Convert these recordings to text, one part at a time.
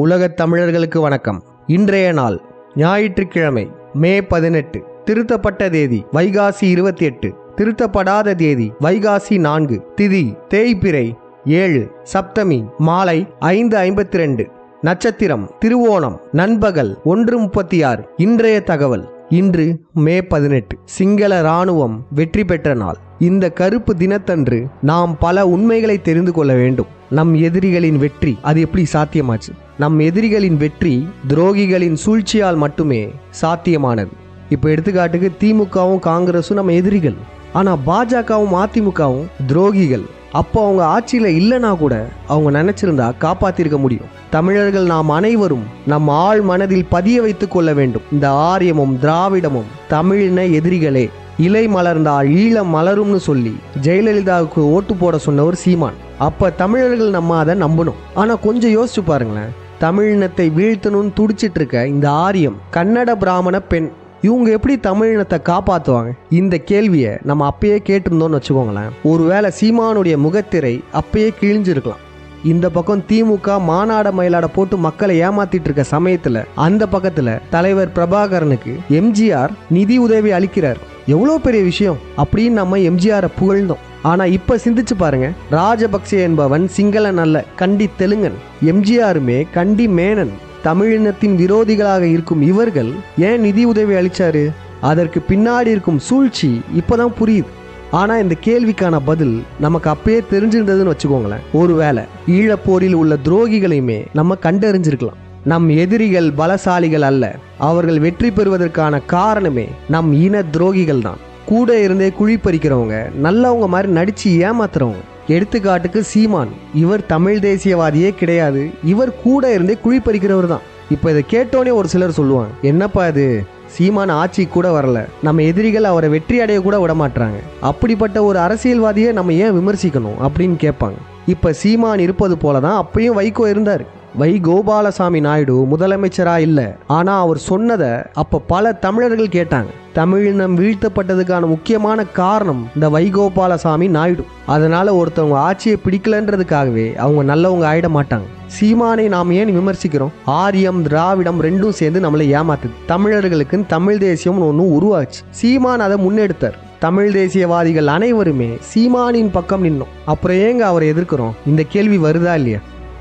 உலகத் தமிழர்களுக்கு வணக்கம். இன்றைய நாள் ஞாயிற்றுக்கிழமை மே பதினெட்டு. திருத்தப்பட்ட தேதி வைகாசி இருபத்தி எட்டு திருத்தப்படாத தேதி வைகாசி நான்கு. திதி தேய்பிறை ஏழு. சப்தமி மாலை ஐந்து ஐம்பத்தி ரெண்டு நட்சத்திரம் திருவோணம் நண்பகல் ஒன்று முப்பத்தி ஆறு இன்றைய தகவல் இன்று மே பதினெட்டு. சிங்கள இராணுவம் வெற்றி பெற்ற நாள். இந்த கருப்பு தினத்தன்று நாம் பல உண்மைகளை தெரிந்து கொள்ள வேண்டும். நம் எதிரிகளின் வெற்றி அது எப்படி சாத்தியமாச்சு? நம் எதிரிகளின் வெற்றி துரோகிகளின் சூழ்ச்சியால் மட்டுமே சாத்தியமானது. இப்போ எடுத்துக்காட்டுக்கு திமுகவும் காங்கிரஸும் நம்ம எதிரிகள். ஆனால் பாஜகவும் அதிமுகவும் துரோகிகள். அப்போ அவங்க ஆட்சியில் இல்லைனா கூட அவங்க நினைச்சிருந்தா காப்பாத்திருக்க முடியும். தமிழர்கள் நாம் அனைவரும் நம் ஆழ் மனதில் பதிய வைத்துக் கொள்ள வேண்டும். இந்த ஆரியமும் திராவிடமும் தமிழின எதிரிகளே. இலை மலர்ந்தால் ஈழம் மலரும்னு சொல்லி ஜெயலலிதாவுக்கு ஓட்டு போட சொன்னவர் சீமான். அப்ப தமிழர்கள் நம்ம அதை நம்பணும். ஆனா கொஞ்சம் யோசிச்சு பாருங்களேன். தமிழினத்தை வீழ்த்தணும்னு துடிச்சிட்டு இருக்க இந்த ஆரியம் கன்னட பிராமண பெண். இவங்க எப்படி தமிழினத்தை காப்பாற்றுவாங்க இந்த கேள்வியை நம்ம அப்பயே கேட்டிருந்தோம்னு வச்சுக்கோங்களேன். ஒருவேளை சீமானுடைய முகத்திரை அப்பயே கிழிஞ்சிருக்கலாம். இந்த பக்கம் திமுக மாநாட மயிலாட போட்டு மக்களை ஏமாத்திட்டு இருக்க சமயத்துல அந்த பக்கத்துல தலைவர் பிரபாகரனுக்கு எம்ஜிஆர் நிதி உதவி அளிக்கிறார். எவ்வளோ பெரிய விஷயம்? அப்படின்னு நம்ம எம்ஜிஆரை புகழ்ந்தோம். ஆனால் இப்போ சிந்திச்சு பாருங்க. ராஜபக்சே என்பவன் சிங்களன் அல்ல கண்டி தெலுங்கன். எம்ஜிஆருமே கண்டி மேனன். தமிழினத்தின் விரோதிகளாக இருக்கும் இவர்கள் ஏன் நிதி உதவி அளிச்சாரு? அதற்கு பின்னாடி இருக்கும் சூழ்ச்சி இப்பதான் புரியுது. ஆனா இந்த கேள்விக்கான பதில் நமக்கு அப்பயே தெரிஞ்சிருந்ததுன்னு வச்சுக்கோங்களேன். ஒருவேளை ஈழப்போரில் உள்ள துரோகிகளையுமே நம்ம கண்டறிஞ்சிருக்கலாம். நம் எதிரிகள் பலசாலிகள் அல்ல. அவர்கள் வெற்றி பெறுவதற்கான காரணமே நம் இன துரோகிகள் தான். கூட இருந்தே குழி பறிக்கிறவங்க நல்லவங்க மாதிரி நடிச்சு ஏமாத்துறவங்க. எடுத்துக்காட்டுக்கு சீமான். இவர் தமிழ் தேசியவாதியே கிடையாது. இவர் கூட இருந்தே குழி பறிக்கிறவர் தான். இப்போ இதை கேட்டோன்னே ஒரு சிலர் சொல்லுவாங்க என்னப்பா இது? சீமான் ஆட்சி கூட வரல. நம்ம எதிரிகள் அவரை வெற்றி அடைய கூட விடமாட்டாங்க அப்படிப்பட்ட ஒரு அரசியல்வாதியை நம்ம ஏன் விமர்சிக்கணும்? அப்படின்னு கேட்பாங்க. இப்போ சீமான் இருப்பது போல தான் அப்பயும் வைகோ இருந்தார். வை கோபாலசாமி நாயுடு முதலமைச்சரா இல்லை ஆனா அவர் சொன்னதை அப்ப பல தமிழர்கள் கேட்டாங்க. தமிழினம் வீழ்த்தப்பட்டதுக்கான முக்கியமான காரணம் இந்த வைகோபாலசாமி நாயுடு. அதனால ஒருத்தவங்க ஆட்சியை பிடிக்கலன்றதுக்காகவே அவங்க நல்லவங்க ஆயிட மாட்டாங்க. சீமானை நாம் ஏன் விமர்சிக்கிறோம்? ஆரியம் திராவிடம் ரெண்டும் சேர்ந்து நம்மளை ஏமாத்துது. தமிழர்களுக்குன்னு தமிழ் தேசியம்னு ஒன்று உருவாச்சு. சீமான் அதை முன்னெடுத்தார். தமிழ் தேசியவாதிகள் அனைவருமே சீமானின் பக்கம் நின்னோம். அப்புறம் ஏங்க அவரை எதிர்க்கிறோம்? இந்த கேள்வி வருதா இல்லையா?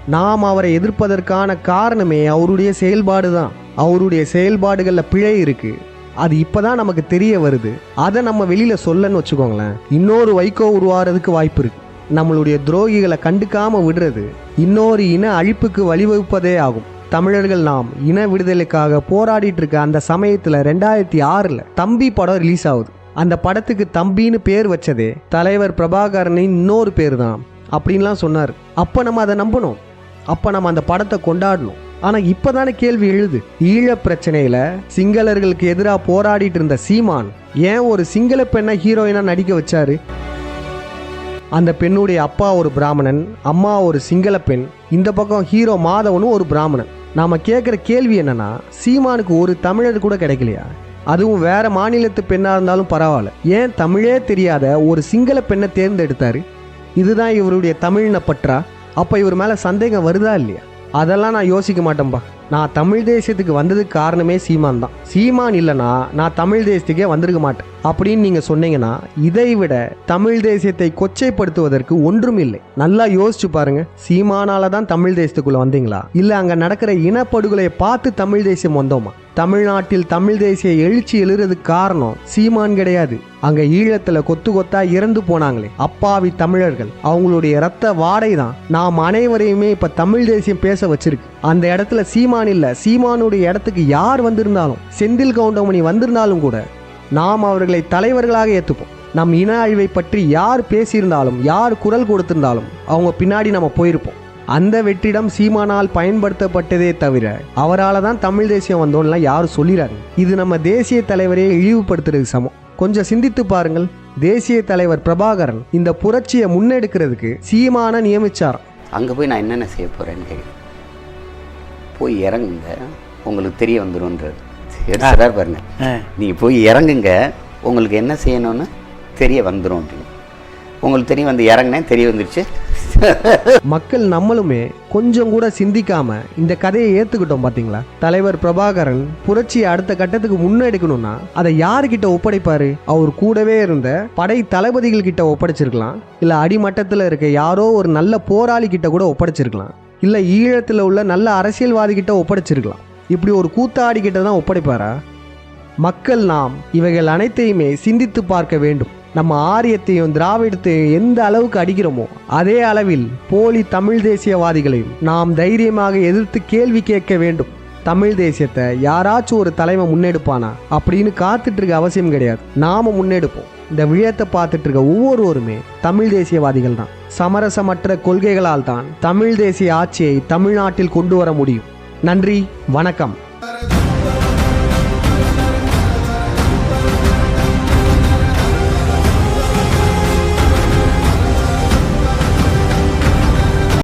நாம் அவரை எதிர்ப்பதற்கான காரணமே அவருடைய செயல்பாடு தான் அவருடைய செயல்பாடுகளில் பிழை இருக்கு. அது இப்போதான் நமக்கு தெரிய வருது. அதை நம்ம வெளியில சொல்லன்னு வச்சுக்கோங்களேன். இன்னொரு வைகோ உருவாகிறதுக்கு வாய்ப்பு இருக்கு. நம்மளுடைய துரோகிகளை கண்டுக்காம விடுறது இன்னொரு இன அழிப்புக்கு வழிவகுப்பதே ஆகும். தமிழர்கள் நாம் இன விடுதலைக்காக போராடிட்டு இருக்க அந்த சமயத்தில் ரெண்டாயிரத்தி ஆறில் தம்பி படம் ரிலீஸ் ஆகுது. அந்த படத்துக்கு தம்பின்னு பேர் வச்சதே தலைவர் பிரபாகரனின் இன்னொரு பேர் தான் அப்படின்லாம் சொன்னார். அப்போ நம்ம அதை நம்பணும். அப்போ நம்ம அந்த படத்தை கொண்டாடணும். ஆனால் இப்போதானே கேள்வி எழுது. ஈழ பிரச்சனையில சிங்களர்களுக்கு எதிராக போராடிட்டு இருந்த சீமான் ஏன் ஒரு சிங்கள பெண்ணை ஹீரோயினாக நடிக்க வச்சாரு? அந்த பெண்ணுடைய அப்பா ஒரு பிராமணன் அம்மா ஒரு சிங்கள பெண் இந்த பக்கம் ஹீரோ மாதவனும் ஒரு பிராமணன். நாம கேட்குற கேள்வி என்னன்னா சீமானுக்கு ஒரு தமிழர் கூட கிடைக்கலையா? அதுவும் வேற மாநிலத்து பெண்ணாக இருந்தாலும் பரவாயில்ல. ஏன் தமிழே தெரியாத ஒரு சிங்கள பெண்ணை தேர்ந்தெடுத்தாரு? இதுதான் இவருடைய தமிழின பற்றா? அப்போ இவர் மேலே சந்தேகம் வருதா இல்லையா? அதெல்லாம் நான் யோசிக்க மாட்டேன்பா. நான் தமிழ் தேசியத்துக்கு வந்ததுக்கு காரணமே சீமான் தான். சீமான் இல்லைன்னா நான் தமிழ் தேசியத்துக்கே வந்திருக்க மாட்டேன். அப்படின்னு நீங்கள் சொன்னீங்கன்னா இதை விட தமிழ் தேசியத்தை கொச்சைப்படுத்துவதற்கு ஒன்றும் இல்லை. நல்லா யோசிச்சு பாருங்க. சீமானால தான் தமிழ் தேசத்துக்குள்ள வந்தீங்களா? இல்லை அங்கே நடக்கிற இனப்படுகொலையை பார்த்து தமிழ் தேசியம் வந்தோமா? தமிழ்நாட்டில் தமிழ் தேசிய எழுச்சி எழுறதுக்கு காரணம் சீமான் கிடையாது. அங்க ஈழத்துல கொத்து கொத்தா இறந்து போனாங்களே. அப்பாவி தமிழர்கள். அவங்களுடைய ரத்த வாடை தான் நாம் அனைவரையுமே இப்ப தமிழ் தேசியம் பேச வச்சிருக்கு. அந்த இடத்துல சீமான் இல்ல. சீமானுடைய இடத்துக்கு யார் வந்திருந்தாலும் செந்தில் கவுண்டமணி வந்திருந்தாலும் கூட நாம் அவர்களை தலைவர்களாக ஏற்றுப்போம் நம் இன அழிவை பற்றி யார் பேசியிருந்தாலும் யார் குரல் கொடுத்திருந்தாலும் அவங்க பின்னாடி நம்ம போயிருப்போம். அந்த வெற்றிடம் சீமானால் பயன்படுத்தப்பட்டதே தவிர அவரால் தான் தமிழ் தேசியம் வந்தோம்லாம் யாரும் சொல்லிறாங்க. இது நம்ம தேசிய தலைவரையே இழிவுபடுத்துறது சமம். கொஞ்சம் சிந்தித்து பாருங்கள். தேசிய தலைவர் பிரபாகரன் இந்த புரட்சியை முன்னெடுக்கிறதுக்கு சீமான நியமிச்சாராம். அங்கே போய் நான் என்னென்ன செய்ய போகிறேன்னு கேட்குறேன் போய் இறங்குங்க. உங்களுக்கு தெரிய வந்துடும்ன்றது சரி சார் பாருங்க. நீங்கள் போய் இறங்குங்க. உங்களுக்கு என்ன செய்யணும்னு தெரிய வந்துடும் அப்படின்னு. உங்களுக்கு தெரிய வந்து இறங்கினேன் தெரிய வந்துருச்சு. மக்கள் நம்மளுமே கொஞ்சம் கூட சிந்திக்காம இந்த கதையை ஏத்துக்கிட்டோம் பாத்தீங்களா? தலைவர் பிரபாகரன் புரட்சியை அடுத்த கட்டத்துக்கு முன்னெடுக்கணும்னா அதை யாருக்கிட்ட ஒப்படைப்பாரு? அவர் கூடவே இருந்த படை தளபதிகள் கிட்ட ஒப்படைச்சிருக்கலாம். இல்ல அடிமட்டத்தில் இருக்க யாரோ ஒரு நல்ல போராளி கிட்ட கூட ஒப்படைச்சிருக்கலாம். இல்ல ஈழத்தில் உள்ள நல்ல அரசியல்வாதி கிட்ட ஒப்படைச்சிருக்கலாம். இப்படி ஒரு கூத்தாடிக்கிட்ட தான் ஒப்படைப்பாரா? மக்கள் நாம் இவைகள் அனைத்தையுமே சிந்தித்து பார்க்க வேண்டும். நம்ம ஆரியத்தையும் திராவிடத்தையும் எந்த அளவுக்கு அடிக்கிறோமோ அதே அளவில் போலி தமிழ் தேசியவாதிகளையும் நாம் தைரியமாக எதிர்த்து கேள்வி கேட்க வேண்டும். தமிழ் தேசியத்தை யாராச்சும் ஒரு தலைமை முன்னெடுப்பானா? அப்படின்னு காத்துட்டு இருக்க அவசியம் கிடையாது. நாம முன்னெடுப்போம். இந்த விழத்தை பார்த்துட்டு இருக்க ஒவ்வொருவருமே தமிழ் தேசியவாதிகள் தான் சமரசமற்ற கொள்கைகளால் தான் தமிழ் தேசிய ஆட்சியை தமிழ்நாட்டில் கொண்டு வர முடியும். நன்றி வணக்கம்.